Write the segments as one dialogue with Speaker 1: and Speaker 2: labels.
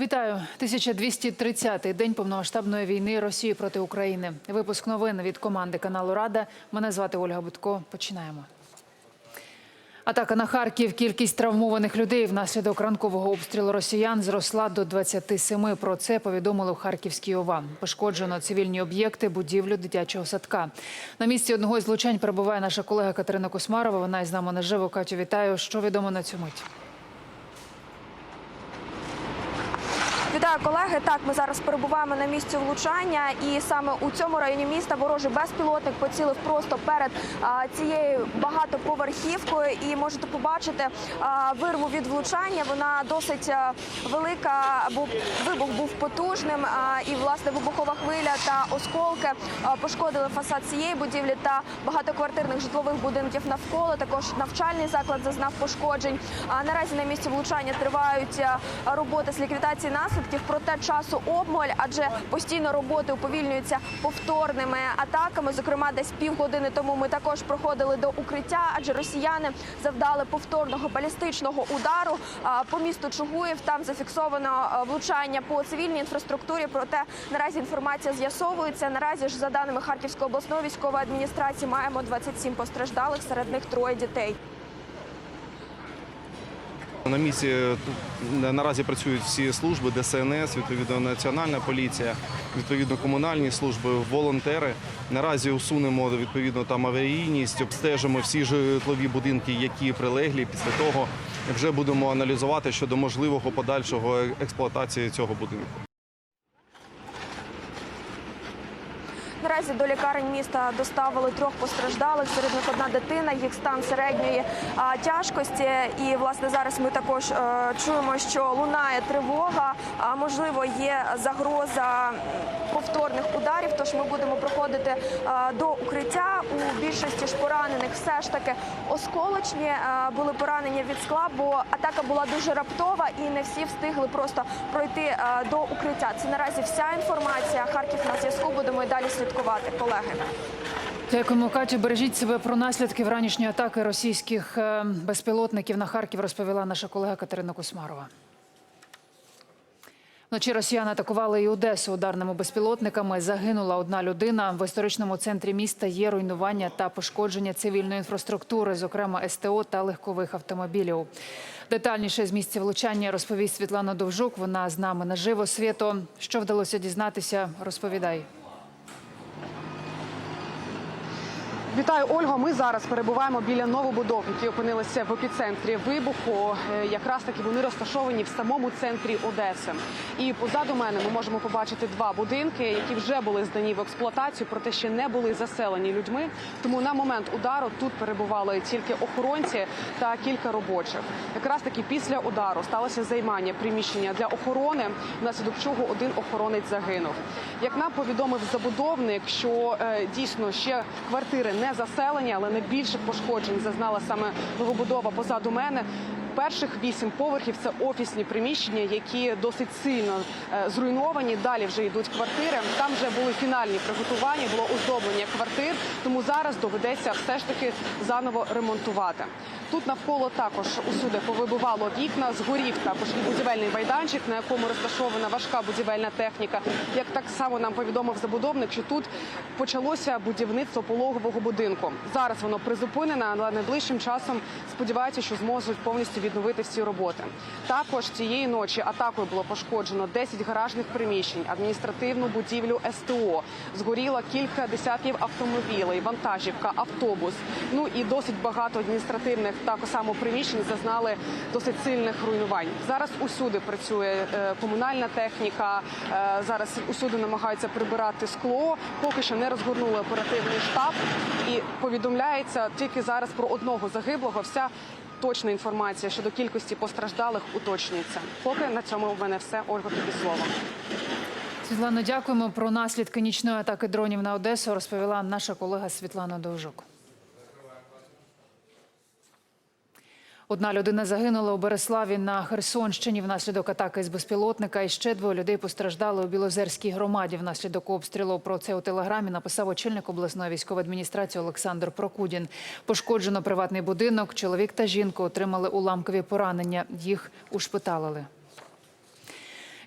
Speaker 1: Вітаю 1230-й день повномасштабної війни Росії проти України. Випуск новин від команди каналу Рада. Мене звати Ольга Будко. Починаємо. Атака на Харків. Кількість травмованих людей внаслідок ранкового обстрілу росіян зросла до 27. Про це повідомили в Харківській ОВА. Пошкоджено цивільні об'єкти, будівлю дитячого садка. На місці одного із злучань перебуває наша колега Катерина Космарова. Вона із нами наживо. Катю, вітаю. Що відомо на цю мить?
Speaker 2: Вітаю колеги. Так, ми зараз перебуваємо на місці влучання, і саме у цьому районі міста ворожий безпілотник поцілив просто перед а, цією багатоповерхівкою. І можете побачити а, вирву від влучання. Вона досить велика, бо вибух був потужним. А, і власне вибухова хвиля та осколки а, пошкодили фасад цієї будівлі та багатоквартирних житлових будинків навколо. Також навчальний заклад зазнав пошкоджень. А наразі на місці влучання тривають роботи з ліквідації наслідків. Проте часу обмаль, адже постійно роботи уповільнюються повторними атаками. Зокрема, десь півгодини тому ми також проходили до укриття, адже росіяни завдали повторного балістичного удару по місту Чугуїв. Там зафіксовано влучання по цивільній інфраструктурі. Проте наразі інформація з'ясовується. Наразі ж за даними Харківської обласної військової адміністрації маємо 27 постраждалих, серед них троє дітей.
Speaker 3: На місці наразі працюють всі служби, ДСНС, відповідно Національна поліція, відповідно комунальні служби, волонтери. Наразі усунемо відповідно там аварійність, обстежимо всі житлові будинки, які прилеглі. Після того вже будемо аналізувати щодо можливого подальшого експлуатації цього будинку.
Speaker 2: Наразі до лікарень міста доставили трьох постраждалих. Серед них одна дитина, їх стан середньої тяжкості. І власне зараз ми також е, чуємо, що лунає тривога. А можливо, є загроза повторних ударів. Тож ми будемо проходити до укриття. У більшості ж поранених все ж таки осколочні були поранення від скла, бо атака була дуже раптова і не всі встигли просто пройти до укриття. Це наразі вся інформація. Харків на зв'язку. Будемо і далі слідкувати, колеги.
Speaker 1: Дякуємо, Катю. Бережіть себе про наслідки вранішньої атаки російських е, безпілотників на Харків. Розповіла наша колега Катерина Космарова. Вночі росіяни атакували і Одесу ударними безпілотниками. Загинула одна людина. В історичному центрі міста є руйнування та пошкодження цивільної інфраструктури, зокрема СТО та легкових автомобілів. Детальніше з місця влучання розповість Світлана Довжук. Вона з нами наживо. Свято, що вдалося дізнатися, розповідай.
Speaker 4: Вітаю, Ольго. Ми зараз перебуваємо біля новобудов, які опинилися в епіцентрі вибуху. Е, Якраз таки вони розташовані в самому центрі Одеси. І позаду мене ми можемо побачити два будинки, які вже були здані в експлуатацію, проте ще не були заселені людьми. Тому на момент удару тут перебували тільки охоронці та кілька робочих. Якраз таки після удару сталося займання приміщення для охорони, внаслідок чого один охоронець загинув. Як нам повідомив забудовник, що е, дійсно ще квартири не заселені, але найбільших пошкоджень зазнала саме новобудова позаду мене. Перших вісім поверхів це офісні приміщення, які досить сильно е, зруйновані. Далі вже йдуть квартири. Там вже були фінальні приготування, було оздоблення квартир. Тому зараз доведеться все ж таки заново ремонтувати. Тут навколо також усюди повибивало вікна, згорів також і будівельний майданчик, на якому розташована важка будівельна техніка. Як так само нам повідомив забудовник, що тут почалося будівництво пологового будинку. Зараз воно призупинене, але найближчим часом сподіваються, що зможуть повністю відновити всі роботи. Також цієї ночі атакою було пошкоджено 10 гаражних приміщень, адміністративну будівлю СТО. Згоріло кілька десятків автомобілей, вантажівка, автобус. Ну і досить багато адміністративних так само приміщень зазнали досить сильних руйнувань. Зараз усюди працює е, комунальна техніка. е, Зараз усюди намагаються прибирати скло. Поки що не розгорнули оперативний штаб і повідомляється тільки зараз про одного загиблого. Вся точна інформація щодо кількості постраждалих уточнюється. Поки на цьому в мене все. Ольга, тобі слово.
Speaker 1: Світлано, дякуємо про наслідки нічної атаки дронів на Одесу. Розповіла наша колега Світлана Довжук. Одна людина загинула у Береславі на Херсонщині внаслідок атаки з безпілотника. І ще двоє людей постраждали у Білозерській громаді внаслідок обстрілу. Про це у телеграмі написав очільник обласної військової адміністрації Олександр Прокудін. Пошкоджено приватний будинок. Чоловік та жінка отримали уламкові поранення. Їх ушпиталили.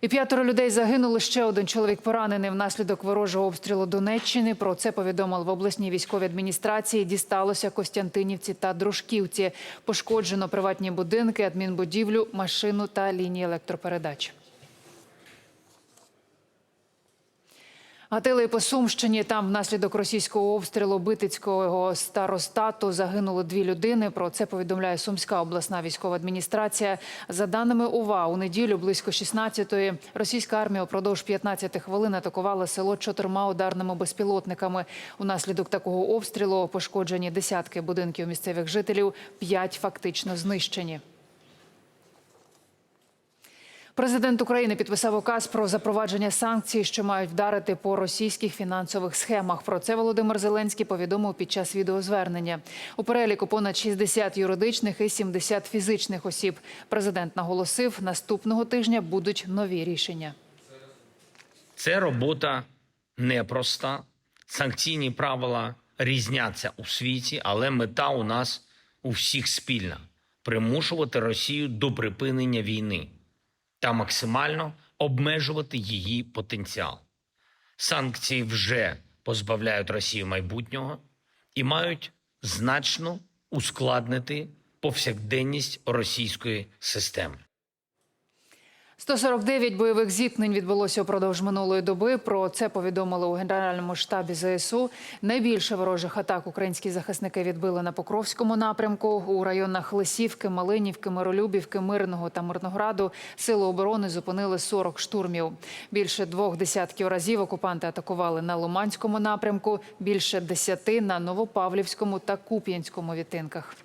Speaker 1: І п'ятеро людей загинули. Ще один чоловік поранений внаслідок ворожого обстрілу Донеччини. Про це повідомили в обласній військовій адміністрації. Дісталося Костянтинівці та Дружківці. Пошкоджено приватні будинки, адмінбудівлю, машину та лінії електропередач. Гатили по Сумщині. Там внаслідок російського обстрілу Битицького старостату загинули дві людини. Про це повідомляє Сумська обласна військова адміністрація. За даними УВА, у неділю близько 16-ї російська армія упродовж 15 хвилин атакувала село чотирма ударними безпілотниками. Унаслідок такого обстрілу пошкоджені десятки будинків місцевих жителів, п'ять фактично знищені. Президент України підписав указ про запровадження санкцій, що мають вдарити по російських фінансових схемах. Про це Володимир Зеленський повідомив під час відеозвернення. У переліку понад 60 юридичних і 70 фізичних осіб. Президент наголосив, наступного тижня будуть нові рішення.
Speaker 5: Це робота непроста. Санкційні правила різняться у світі, але мета у нас у всіх спільна примушувати Росію до припинення війни та максимально обмежувати її потенціал. Санкції вже позбавляють Росію майбутнього і мають значно ускладнити повсякденність російської системи.
Speaker 1: 149 бойових зіткнень відбулося упродовж минулої доби. Про це повідомили у генеральному штабі ЗСУ. Найбільше ворожих атак українські захисники відбили на Покровському напрямку у районах Лисівки, Малинівки, Миролюбівки, Мирного та Мирнограду. Сили оборони зупинили 40 штурмів. Більше двох десятків разів окупанти атакували на Лиманському напрямку, більше десяти на Новопавлівському та Куп'янському відтинках.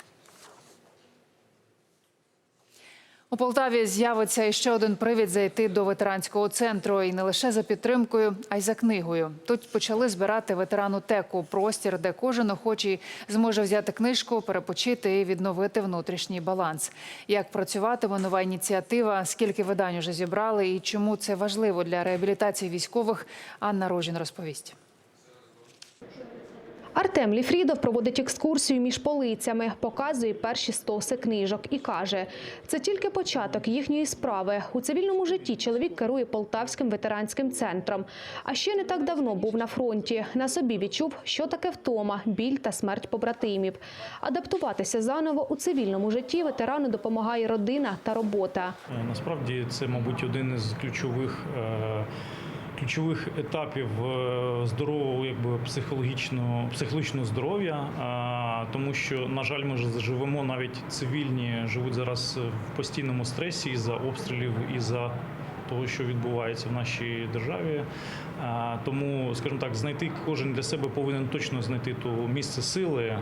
Speaker 1: У Полтаві з'явиться іще один привід зайти до ветеранського центру. І не лише за підтримкою, а й за книгою. Тут почали збирати ветерану теку простір, де кожен охочий зможе взяти книжку, перепочити і відновити внутрішній баланс. Як працюватиме нова ініціатива, скільки видань уже зібрали і чому це важливо для реабілітації військових, Анна Рожін розповість.
Speaker 6: Артем Ліфрідов проводить екскурсію між полицями, показує перші стоси книжок і каже, це тільки початок їхньої справи. У цивільному житті чоловік керує Полтавським ветеранським центром. А ще не так давно був на фронті. На собі відчув, що таке втома, біль та смерть побратимів. Адаптуватися заново у цивільному житті ветерану допомагає родина та робота.
Speaker 7: Е, Насправді це, мабуть, один із ключових. е, Ключових етапів е, здорового, якби психологічного психологічного здоров'я, тому що, на жаль, ми ж живемо навіть цивільні, живуть зараз в постійному стресі із за обстрілів і за того, що відбувається в нашій державі. Тому, скажімо так, знайти кожен для себе повинен точно знайти то місце сили,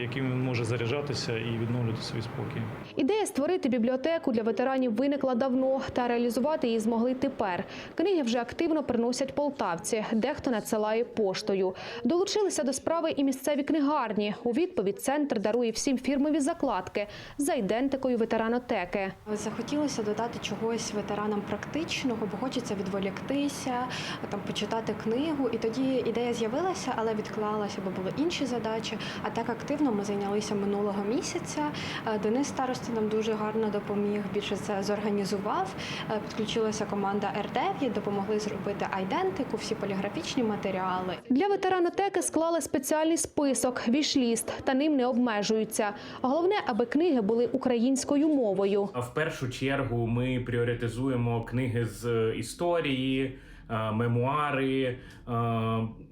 Speaker 7: яким він може заряджатися і відновлювати свій спокій.
Speaker 6: Ідея створити бібліотеку для ветеранів виникла давно, та реалізувати її змогли тепер. Книги вже активно приносять полтавці, дехто надсилає поштою. Долучилися до справи і місцеві книгарні. У відповідь центр дарує всім фірмові закладки за ідентикою ветеранотеки.
Speaker 8: Захотілося додати чогось ветеранам практичного, бо хочеться відволіктися, там почитати книгу. І тоді ідея з'явилася, але відклалася, бо були інші задачі. А так активно ми зайнялися минулого місяця. Е, Денис староста нам дуже гарно допоміг. Більше це зорганізував. Е, Підключилася команда Р9, допомогли зробити айдентику, всі поліграфічні матеріали.
Speaker 6: Для ветеранотеки склали спеціальний список, вішліст, та ним не обмежуються. Головне, аби книги були українською мовою.
Speaker 9: В першу чергу ми пріоритизуємо книги з е, історії, мемуари, е,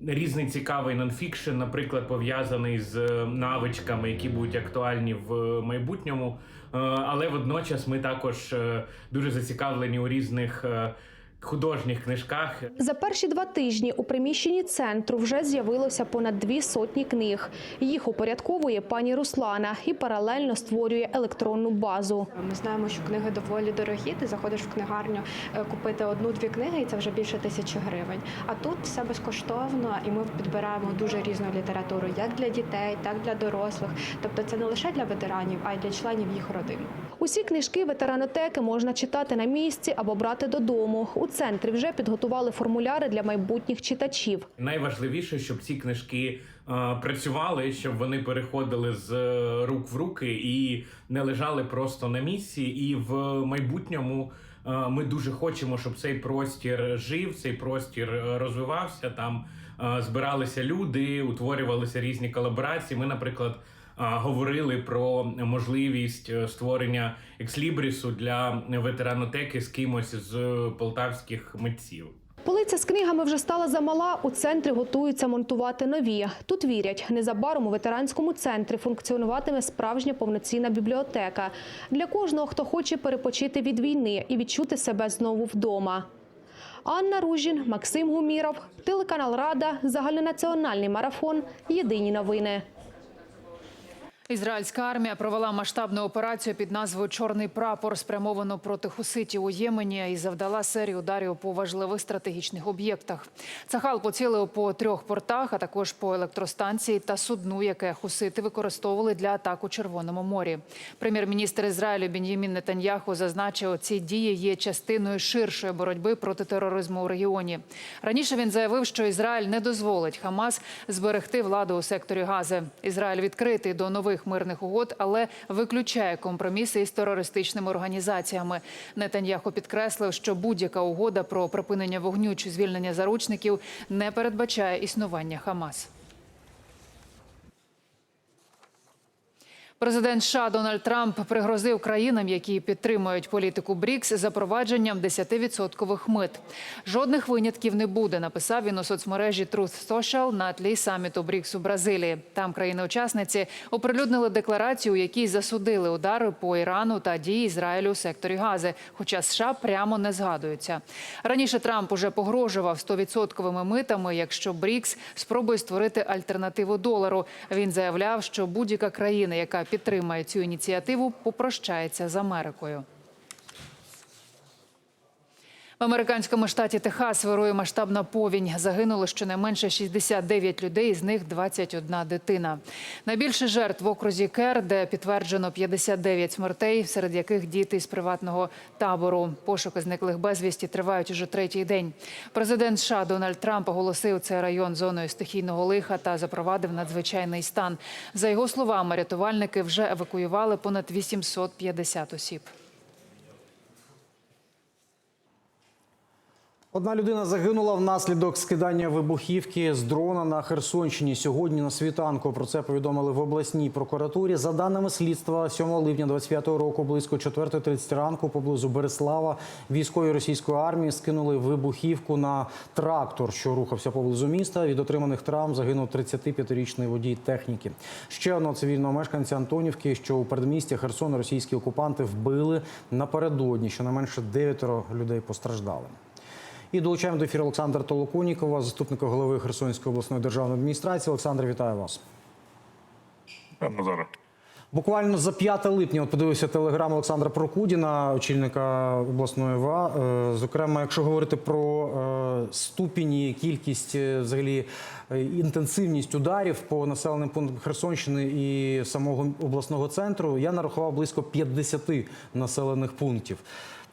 Speaker 9: різний цікавий нонфікшн, наприклад, пов'язаний з е, навичками, які будуть актуальні в майбутньому. Е, Але водночас ми також е, дуже зацікавлені у різних е, художніх книжках.
Speaker 6: За перші два тижні у приміщенні центру вже з'явилося понад дві сотні книг. Їх упорядковує пані Руслана і паралельно створює електронну базу.
Speaker 8: Ми знаємо, що книги доволі дорогі. Ти заходиш в книгарню е, купити одну-дві книги, і це вже більше тисячі гривень. А тут все безкоштовно, і ми підбираємо дуже різну літературу, як для дітей, так і для дорослих. Тобто це не лише для ветеранів, а й для членів їх родин.
Speaker 6: Усі книжки ветеранотеки можна читати на місці або брати додому. Центрі вже підготували формуляри для майбутніх читачів.
Speaker 9: Найважливіше, щоб ці книжки е, працювали, щоб вони переходили з е, рук в руки і не лежали просто на місці. І в майбутньому е, Ми дуже хочемо, щоб цей простір жив, цей простір розвивався. Там збиралися люди, утворювалися різні колаборації. Ми, наприклад, говорили про можливість е, створення екслібрісу для ветеранотеки з кимось з полтавських митців.
Speaker 6: Полиця з книгами вже стала замала. У центрі готуються монтувати нові. Тут вірять, незабаром у ветеранському центрі функціонуватиме справжня повноцінна бібліотека для кожного, хто хоче перепочити від війни і відчути себе знову вдома. Анна Ружін, Максим Гуміров, телеканал Рада, загальнонаціональний марафон. Єдині новини.
Speaker 1: Ізраїльська армія провела масштабну операцію під назвою Чорний прапор, спрямовану проти хуситів у Ємені і завдала серію ударів по важливих стратегічних об'єктах. Цахал поцілив по трьох портах, а також по електростанції та судну, яке хусити використовували для атак у Червоному морі. Прем'єр-міністр Ізраїлю Бен'ямін Нетаньяху зазначив, ці дії є частиною ширшої боротьби проти тероризму у регіоні. Раніше він заявив, що Ізраїль не дозволить Хамас зберегти владу у секторі Гази. Ізраїль відкритий до нових мирних угод, але виключає компроміси із терористичними організаціями. Нетаньяху підкреслив, що будь-яка угода про припинення вогню чи звільнення заручників не передбачає існування Хамас. Президент США Дональд Трамп пригрозив країнам, які підтримують політику БРІКС, запровадженням 10-відсоткових мит. Жодних винятків не буде, написав він у соцмережі Truth Social на тлі саміту БРІКС у Бразилії. Там країни-учасниці оприлюднили декларацію, у якій засудили удари по Ірану та дії Ізраїлю у секторі Гази, хоча США прямо не згадуються. Раніше Трамп уже погрожував 100-відсотковими митами, якщо БРІКС спробує створити альтернативу долару. Він заявляв, що будь-яка країна, яка підтримає цю ініціативу, попрощається з Америкою. В американському штаті Техас вирує масштабна повінь. Загинуло щонайменше 69 людей, з них 21 дитина. Найбільше жертв в окрузі Кер, де підтверджено 59 смертей, серед яких діти з приватного табору. Пошуки зниклих безвісті тривають уже третій день. Президент США Дональд Трамп оголосив цей район зоною стихійного лиха та запровадив надзвичайний стан. За його словами, рятувальники вже евакуювали понад 850 осіб.
Speaker 10: Одна людина загинула внаслідок скидання вибухівки з дрона на Херсонщині. Сьогодні на світанку про це повідомили в обласній прокуратурі. За даними слідства, 7 липня 25-го року, близько 4.30 ранку, поблизу Береслава, військові російської армії скинули вибухівку на трактор, що рухався поблизу міста. Від отриманих травм загинув 35-річний водій техніки. Ще одного цивільного мешканця Антонівки, що у передмісті Херсона російські окупанти вбили напередодні. Щонайменше дев'ятеро людей постраждали. І долучаємо до ефіру Олександра Толоконікова, заступника голови Херсонської обласної державної адміністрації. Олександр, вітаю вас.
Speaker 11: Назаре.
Speaker 10: Буквально за 5 липня от подивився телеграм Олександра Прокудіна, очільника обласної ВА. Е, Зокрема, якщо говорити про е, ступінь кількість, е, взагалі інтенсивність ударів по населеним пунктам Херсонщини і самого обласного центру, я нарахував близько 50 населених пунктів.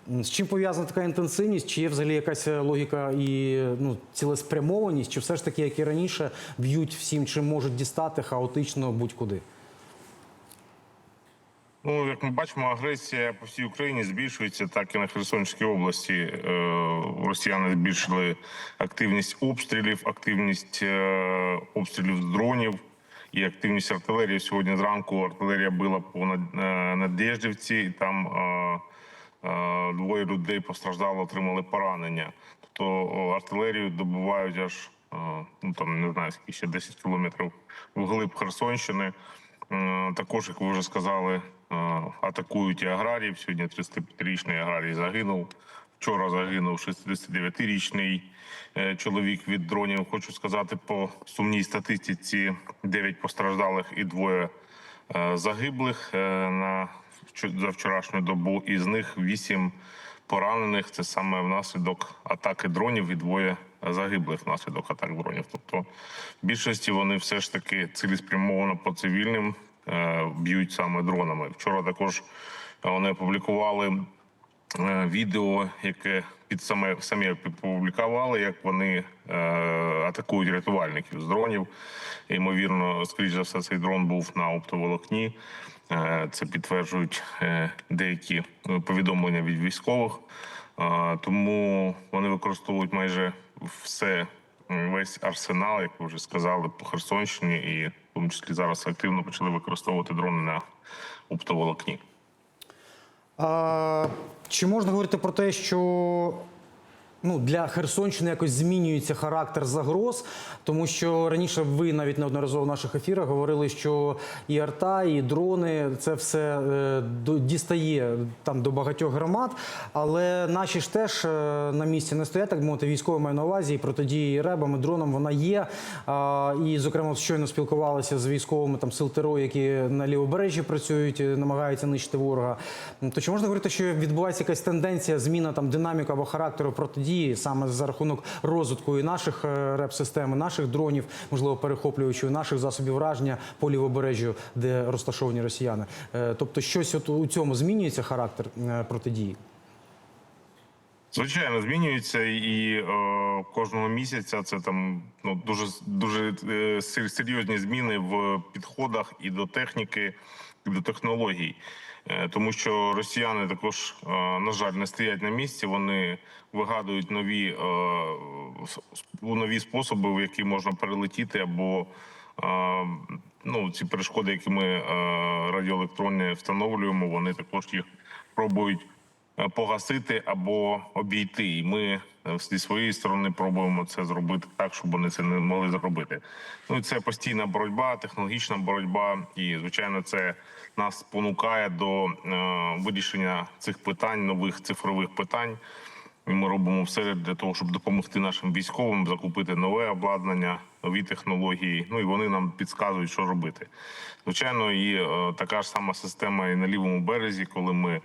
Speaker 10: З чим пов'язана така інтенсивність? Чи є взагалі якась логіка і ну, цілеспрямованість, чи все ж таки, як і раніше, б'ють всім, чим можуть дістати хаотично будь-куди?
Speaker 11: Ну, як ми бачимо, агресія по всій Україні збільшується, так і на Херсонській області. Е, Росіяни збільшили активність обстрілів, активність е, обстрілів дронів і активність артилерії. Сьогодні зранку артилерія била по Над- е, Надєждівці, і там е, е, двоє людей постраждало, отримали поранення. Тобто артилерію добувають аж е, ну там не знаю скільки ще 10 кілометрів вглиб Херсонщини. Е, Також, як ви вже сказали, е, атакують і аграріїв. Сьогодні 35-річний аграрій загинув. Вчора загинув 69-річний е, чоловік від дронів. Хочу сказати, по сумній статистиці 9 постраждалих і двоє е, загиблих е, на за вчорашню добу. Із них 8 поранених. Це саме внаслідок атаки дронів і двоє загиблих внаслідок атак дронів. Тобто, в більшості вони все ж таки цілеспрямовано по цивільним е, б'ють саме дронами. Вчора також вони опублікували е, відео, яке під саме самі опублікували, як вони е, атакують рятувальників з дронів. Ймовірно, скоріш за все, цей дрон був на оптоволокні. Е, Це підтверджують е, деякі е, повідомлення від військових. Тому вони використовують майже все, весь арсенал, як ви вже сказали, по Херсонщині, і в тому числі зараз активно почали використовувати дрони на оптоволокні.
Speaker 10: А, чи можна говорити про те, що ну, для Херсонщини якось змінюється характер загроз? Тому що раніше ви навіть неодноразово в наших ефірах говорили, що і арта, і дрони це все е, дістає там до багатьох громад. Але наші ж теж е, на місці не стоять, так мовити, військово маю на увазі, і протидії ребам, і дронам вона є. І, зокрема, щойно спілкувалися з військовими там сил ТРО, які на лівобережжі працюють, е, намагаються нищити ворога. То чи можна говорити, що відбувається якась тенденція, зміна там динаміки або характеру протидії саме за рахунок розвитку і наших е, реп-систем, наших дронів, можливо, перехоплюючи наших засобів враження по лівобережжю, де розташовані росіяни? Е, Тобто, щось от у цьому змінюється характер е, протидії?
Speaker 11: Звичайно, змінюється і е, кожного місяця це там ну дуже дуже серйозні зміни в підходах і до техніки, і до технологій. Е, тому що росіяни також, е, на жаль, не стоять на місці. Вони вигадують нові, е, нові способи, в які можна перелетіти, або ну ці перешкоди, які ми радіоелектронні встановлюємо, вони також їх пробують погасити або обійти. І ми е, зі своєї сторони пробуємо це зробити так, щоб вони це не могли зробити. Ну і це постійна боротьба, технологічна боротьба, і звичайно, це нас спонукає до е, вирішення цих питань, нових цифрових питань. І ми робимо все для того, щоб допомогти нашим військовим закупити нове обладнання, нові технології. Ну і вони нам підказують, що робити. Звичайно, і е, така ж сама система і на лівому березі, коли ми, е,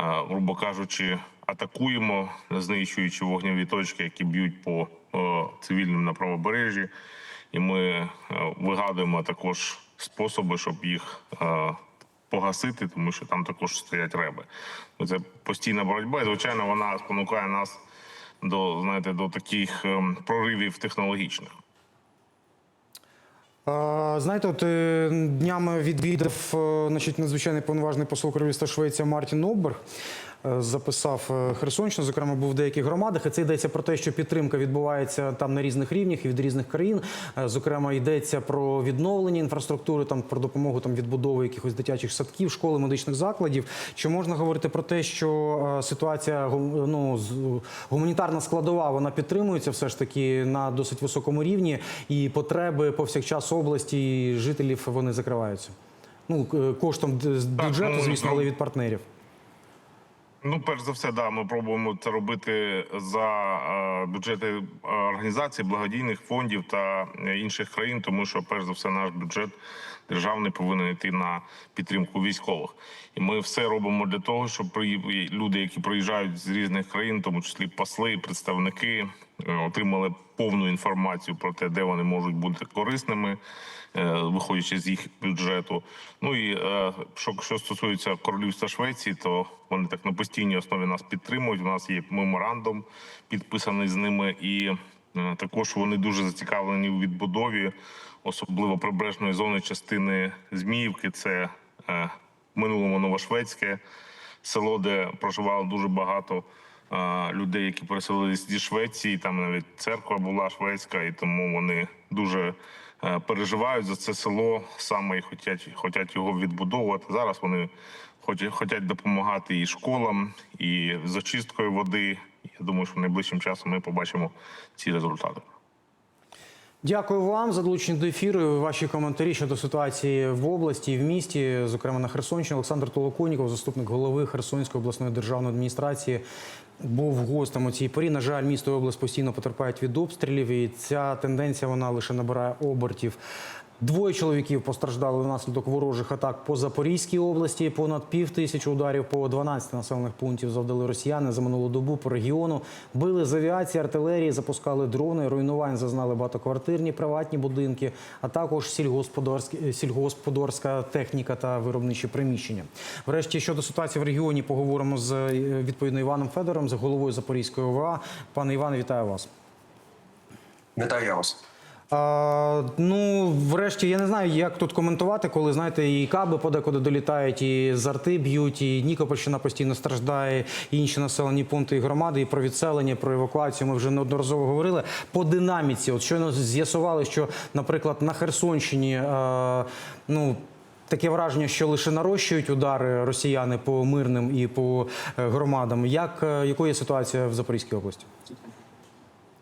Speaker 11: грубо кажучи, атакуємо, знищуючи вогневі точки, які б'ють по е, цивільним на правобережжі. І ми е, вигадуємо також способи, щоб їх е, погасити, тому що там також стоять реби. Це постійна боротьба, і звичайно, вона спонукає нас до знаєте до таких ем, проривів технологічних.
Speaker 10: Знаєте, от е, днями відвідав е, значить, надзвичайний повноважний посол Королівства Швеція Мартін Оберг. Е, Записав е, Херсонщину, зокрема, був в деяких громадах. І це йдеться про те, що підтримка відбувається там на різних рівнях і від різних країн. Е, Зокрема, йдеться про відновлення інфраструктури, там про допомогу там відбудови якихось дитячих садків, школи, медичних закладів. Чи можна говорити про те, що ситуація ну, гуманітарна складова вона підтримується все ж таки на досить високому рівні, і потреби повсякчас області і жителів вони закриваються? Ну коштом з бюджету,
Speaker 11: ну,
Speaker 10: звісно,
Speaker 11: ну,
Speaker 10: але від партнерів.
Speaker 11: Ну, перш за все, да, ми пробуємо це робити за е, бюджети е, організацій, благодійних фондів та е, інших країн, тому що перш за все наш бюджет державний повинен йти на підтримку військових. І ми все робимо для того, щоб при- люди, які приїжджають з різних країн, тому числі посли, представники, отримали повну інформацію про те, де вони можуть бути корисними, виходячи з їх бюджету. Ну і е, що, що стосується королівства Швеції, то вони так на постійній основі нас підтримують. У нас є меморандум підписаний з ними, і е, також вони дуже зацікавлені у відбудові, особливо прибережної зони частини Зміївки. Це е, в минулому Новошведське село, де проживало дуже багато е, людей, які переселились зі Швеції. Там навіть церква була шведська, і тому вони дуже е, переживають за це село саме і хочуть, хочуть його відбудовувати. Зараз вони хочуть, хочуть допомагати і школам, і з очисткою води. Я думаю, що найближчим часом ми побачимо ці результати.
Speaker 10: Дякую вам за долучення до ефіру. Ваші коментарі щодо ситуації в області і в місті, зокрема на Херсонщині. Олександр Толоконіков, заступник голови Херсонської обласної державної адміністрації, був гостем у цій порі. На жаль, місто і область постійно потерпають від обстрілів, і ця тенденція вона лише набирає обертів. Двоє чоловіків постраждали внаслідок ворожих атак по Запорізькій області. Понад пів тисячі ударів по 12 населених пунктів завдали росіяни за минулу добу по регіону. Били з авіації, артилерії, запускали дрони. Руйнувань зазнали багатоквартирні приватні будинки, а також сільгосподарські сільгосподарська техніка та виробничі приміщення. Врешті щодо ситуації в регіоні поговоримо з е, відповідно Іваном Федором, з головою Запорізької ОВА. Пане Іване, вітаю вас.
Speaker 12: Вітаю вас.
Speaker 10: А, ну, врешті, я не знаю, як тут коментувати, коли знаєте, і каби подекуди долітають, і з арти б'ють, і Нікопольщина постійно страждає, і інші населені пункти і громади, і про відселення, і про евакуацію. Ми вже неодноразово говорили. По динаміці, от щойно з'ясували, що, наприклад, на Херсонщині, е, ну. Таке враження, що лише нарощують удари росіяни по мирним і по е, громадам. Як е, якою є ситуація в Запорізькій області?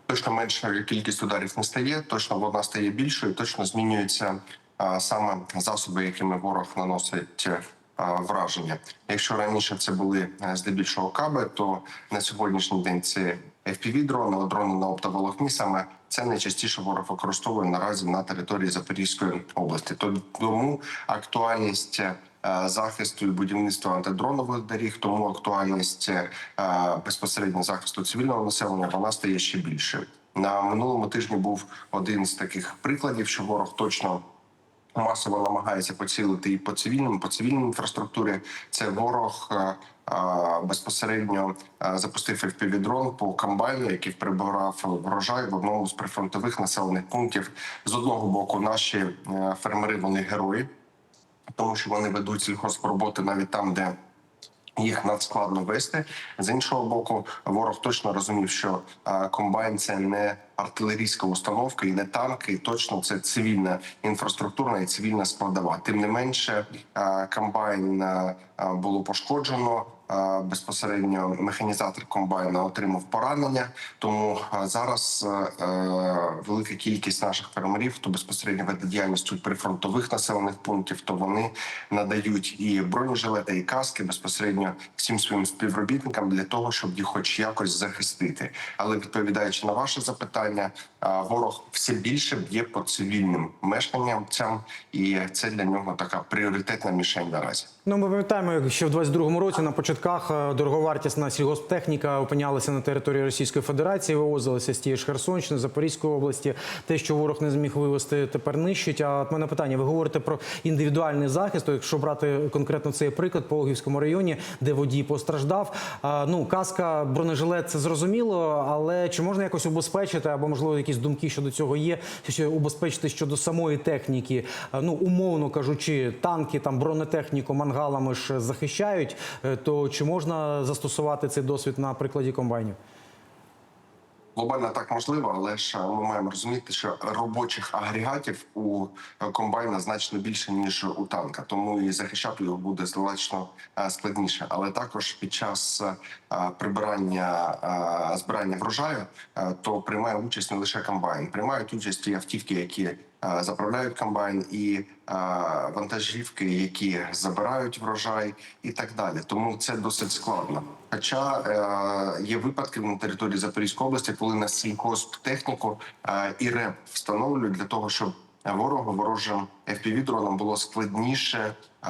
Speaker 12: Точно менша кількість ударів не стає, точно вона стає більшою, точно змінюються саме засоби, якими ворог наносить а, враження. Якщо раніше це були е, здебільшого каби, то на сьогоднішній день це fpv дрони дрони на оптоволокні. Саме це найчастіше ворог використовує наразі на території Запорізької області. Тому актуальність е, захисту і будівництва антидронових доріг, тому актуальність е, безпосередньо захисту цивільного населення вона стає ще більшою. На минулому тижні був один з таких прикладів, що ворог точно масово намагається поцілити і по цивільному, по цивільній інфраструктурі. Це ворог е, е, безпосередньо е, запустив FPV-дрон по комбайну, який прибирав врожай в одному з прифронтових населених пунктів. З одного боку, наші е, фермери вони герої, тому що вони ведуть сільхозпроботи навіть там, де їх надскладно вести. З іншого боку, ворог точно розумів, що комбайн це не артилерійська установка і не танки, і точно це цивільна інфраструктурна і цивільна складова. Тим не менше, комбайн було пошкоджено. Безпосередньо механізатор комбайна отримав поранення. Тому зараз е, е, велика кількість наших фермерів, хто безпосередньо веде діяльність у прифронтових населених пунктів, то вони надають і бронежилети, і каски безпосередньо всім своїм співробітникам для того, щоб їх, хоч якось захистити. Але відповідаючи на ваше запитання, ворог все більше б'є по цивільним мешканцям, і це для нього така пріоритетна мішень наразі.
Speaker 10: Ну, ми пам'ятаємо, ще в 22-му році на початках е, дороговартісна сільгосптехніка опинялася на території Російської Федерації, вивозилася з тієї ж Херсонщини, Запорізької області. Те, що ворог не зміг вивезти, тепер нищить. А от мене питання: ви говорите про індивідуальний захист. То якщо брати конкретно цей приклад по Огівському районі, де водій постраждав. Ну, каска, бронежилет це зрозуміло, але чи можна якось убезпечити, або можливо якісь думки щодо цього є, що убезпечити щодо самої техніки? Ну, умовно кажучи, танки, там бронетехніку мангалами ж захищають. е, Чи можна застосувати цей досвід на прикладі комбайнів?
Speaker 12: Глобально так можливо, але ж е, ми маємо розуміти, що робочих агрегатів у е, комбайна значно більше ніж у танка, тому і захищати його буде значно е, складніше. Але також під час прибирання збирання врожаю, то приймає участь не лише комбайн, приймають участь і автівки, які заправляють комбайн, і е, вантажівки, які забирають врожай, і так далі. Тому це досить складно. Хоча е, є випадки на території Запорізької області, коли на сільхозтехніку е, і РЕП встановлюють для того, щоб ворогу ворожим fpv дронам було складніше е,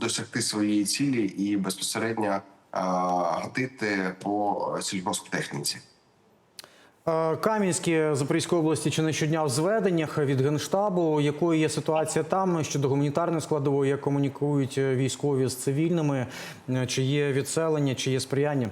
Speaker 12: досягти своєї цілі і безпосередньо е, гатити по сільгосптехніці.
Speaker 10: Е, Кам'янські Запорізької області чи не щодня в зведеннях від генштабу. Якою є ситуація там щодо гуманітарної складової, як комунікують е, військові з цивільними, Е, чи є відселення, чи є сприяння?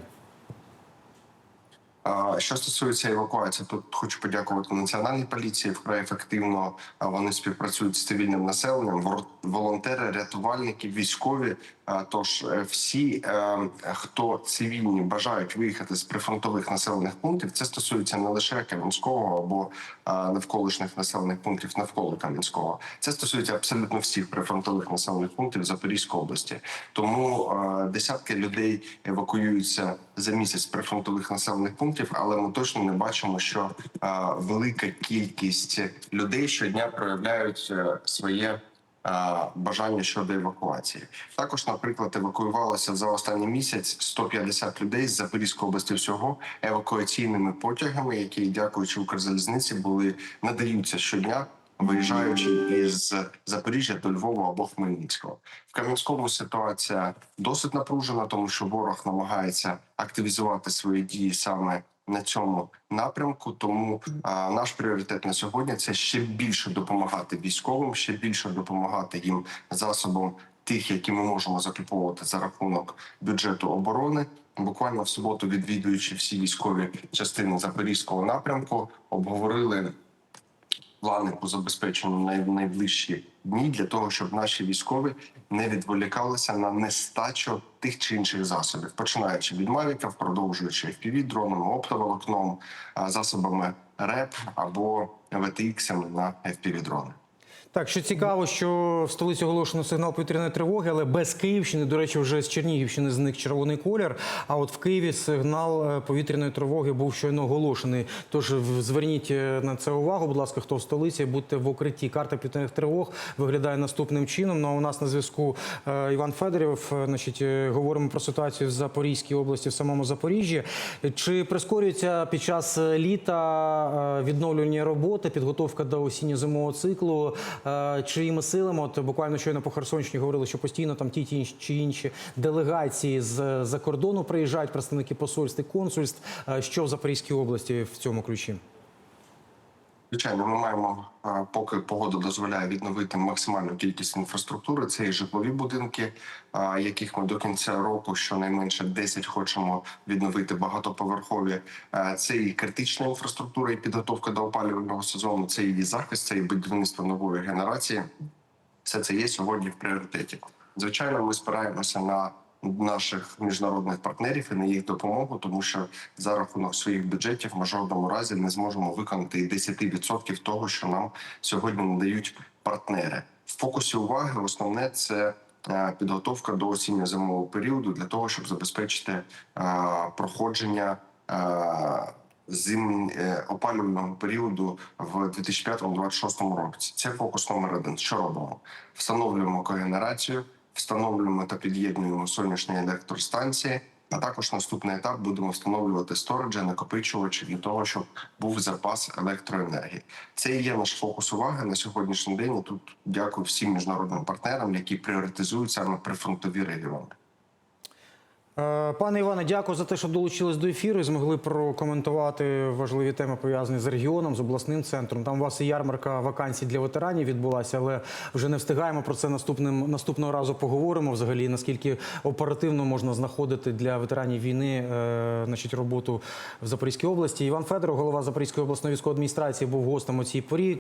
Speaker 12: Що стосується евакуації, тут хочу подякувати національній поліції. Вкрай ефективно вони співпрацюють з цивільним населенням, волонтери, рятувальники, військові. А, Тож е, всі, е, хто цивільні бажають виїхати з прифронтових населених пунктів, це стосується не лише Кам'янського або навколишніх населених пунктів навколо Кам'янського. Це стосується абсолютно всіх прифронтових населених пунктів Запорізької області. Тому е, десятки людей евакуюються за місяць з прифронтових населених пунктів, але ми точно не бачимо, що е, велика кількість людей щодня проявляють е, своє. Е, Бажання щодо евакуації також, наприклад, евакуювалося за останній місяць 150 людей з Запорізької області всього евакуаційними потягами, які, дякуючи Укрзалізниці, були надаються щодня виїжджаючи із Запоріжжя до Львова або Хмельницького. В Кам'янському ситуація досить напружена, тому що ворог намагається активізувати свої дії саме на цьому напрямку. Тому а, наш пріоритет на сьогодні це ще більше допомагати військовим, ще більше допомагати їм засобом тих, які ми можемо закуповувати за рахунок бюджету оборони. Буквально в суботу, відвідуючи всі військові частини запорізького напрямку, обговорили плани по забезпеченню на найближчі дні для того, щоб наші військові не відволікалися на нестачу тих чи інших засобів, починаючи від мавіків, продовжуючи fpv дронами, оптоволокном, засобами РЕП або ВТХ на fpv дрони.
Speaker 10: Так, що цікаво, що в столиці оголошено сигнал повітряної тривоги, але без Київщини, до речі, вже з Чернігівщини зник червоний колір. А от в Києві сигнал е, повітряної тривоги був щойно оголошений. Тож зверніть е, на це увагу, будь ласка, хто в столиці, будьте в укритті. Карта повітряних тривог виглядає наступним чином. Ну а у нас на зв'язку е, Іван Федорів. Значить, говоримо про ситуацію в Запорізькій області, в самому Запоріжжі. Чи прискорюється під час літа відновлювання роботи, підготовка до осінньо-зимового циклу? Е, Чиїми силами? От буквально щойно по Херсонщині говорили, що постійно там ті ті чи інші делегації з за кордону приїжджають представники посольств і консульств. Е, Що в Запорізькій області в цьому ключі?
Speaker 12: Звичайно, ми маємо, поки погода дозволяє відновити максимальну кількість інфраструктури. Це і житлові будинки, яких ми до кінця року щонайменше 10 хочемо відновити багатоповерхові. Це і критична інфраструктура, і підготовка до опалювального сезону. Це і захист, це і будівництво нової генерації. Все це є сьогодні в пріоритеті. Звичайно, ми спираємося на наших міжнародних партнерів і на їх допомогу, тому що за рахунок своїх бюджетів ми жодному разі не зможемо виконати і 10% того, що нам сьогодні надають партнери. В фокусі уваги основне це е, підготовка до осінньо-зимового періоду для того, щоб забезпечити е, проходження. е, Зим опалювального періоду в 2025-2026 році. Це фокус номер один. Що робимо? Встановлюємо когенерацію, встановлюємо та під'єднуємо сонячні електростанції. А також наступний етап будемо встановлювати сториджі, накопичувачі для того, щоб був запас електроенергії. Це і є наш фокус уваги на сьогоднішній день. І тут дякую всім міжнародним партнерам, які пріоритизують саме прифронтові регіони.
Speaker 10: Е, Пане Іване, дякую за те, що долучились до ефіру і змогли прокоментувати важливі теми пов'язані з регіоном, з обласним центром. Там у вас і ярмарка вакансій для ветеранів відбулася, але вже не встигаємо про це наступним наступного разу поговоримо. Взагалі наскільки оперативно можна знаходити для ветеранів війни е, значить, роботу в Запорізькій області. Іван Федоров, голова Запорізької обласної військової адміністрації, був гостем у цій порі.